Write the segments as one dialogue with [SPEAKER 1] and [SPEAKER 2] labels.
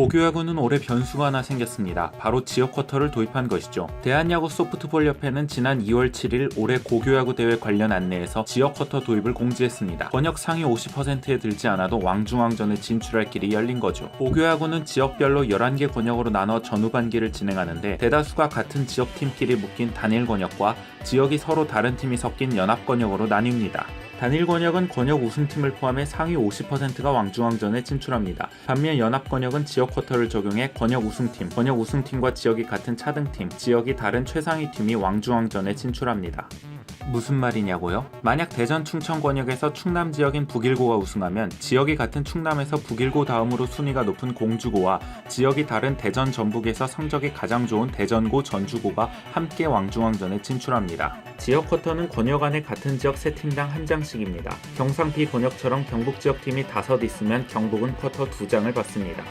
[SPEAKER 1] 고교야구는 올해 변수가 하나 생겼습니다. 바로 지역 쿼터를 도입한 것이죠. 대한야구 소프트볼 협회는 지난 2월 7일 올해 고교야구 대회 관련 안내에서 지역 쿼터 도입을 공지했습니다. 권역 상위 50%에 들지 않아도 왕중왕전에 진출할 길이 열린 거죠. 고교야구는 지역별로 11개 권역으로 나눠 전후반기를 진행하는데 대다수가 같은 지역팀끼리 묶인 단일 권역과 지역이 서로 다른 팀이 섞인 연합 권역으로 나뉩니다. 단일 권역은 권역 우승팀을 포함해 상위 50%가 왕중왕전에 진출합니다. 반면 연합 권역은 지역 쿼터를 적용해 권역 우승팀, 권역 우승팀과 지역이 같은 차등팀, 지역이 다른 최상위 팀이 왕중왕전에 진출합니다. 무슨 말이냐고요? 만약 대전 충청 권역에서 충남 지역인 북일고가 우승하면 지역이 같은 충남에서 북일고 다음으로 순위가 높은 공주고와 지역이 다른 대전 전북에서 성적이 가장 좋은 대전고 전주고가 함께 왕중왕전에 진출합니다. 지역 쿼터는 권역 안에 같은 지역 세 팀당 한 장씩입니다. 경상 비 권역처럼 경북 지역 팀이 다섯 있으면 경북은 쿼터 두 장을 받습니다.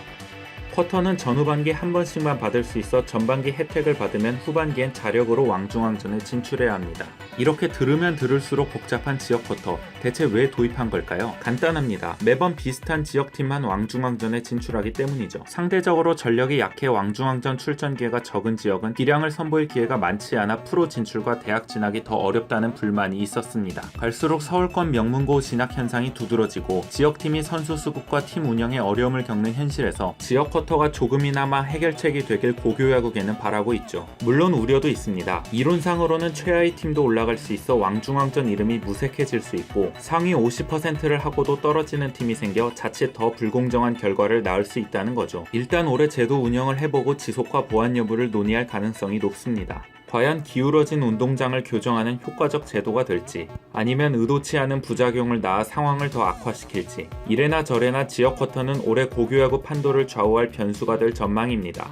[SPEAKER 1] 쿼터는 전후반기 한 번씩만 받을 수 있어 전반기 혜택을 받으면 후반기엔 자력으로 왕중왕전에 진출해야 합니다. 이렇게 들으면 들을수록 복잡한 지역 쿼터 대체 왜 도입한 걸까요? 간단합니다. 매번 비슷한 지역팀만 왕중왕전에 진출하기 때문이죠. 상대적으로 전력이 약해 왕중왕전 출전 기회가 적은 지역은 기량을 선보일 기회가 많지 않아 프로 진출과 대학 진학이 더 어렵다는 불만이 있었습니다. 갈수록 서울권 명문고 진학 현상이 두드러지고 지역팀이 선수 수급과 팀 운영에 어려움을 겪는 현실에서 지역 쿼터 가 조금이나마 해결책이 되길 고교야구계는 바라고 있죠. 물론 우려도 있습니다. 이론상으로는 최하위 팀도 올라갈 수 있어 왕중왕전 이름이 무색해질 수 있고 상위 50%를 하고도 떨어지는 팀이 생겨 자칫 더 불공정한 결과를 낳을 수 있다는 거죠. 일단 올해 제도 운영을 해보고 지속과 보완 여부를 논의할 가능성이 높습니다. 과연 기울어진 운동장을 교정하는 효과적 제도가 될지 아니면 의도치 않은 부작용을 낳아 상황을 더 악화시킬지 이래나 저래나 지역 쿼터는 올해 고교야구 판도를 좌우할 변수가 될 전망입니다.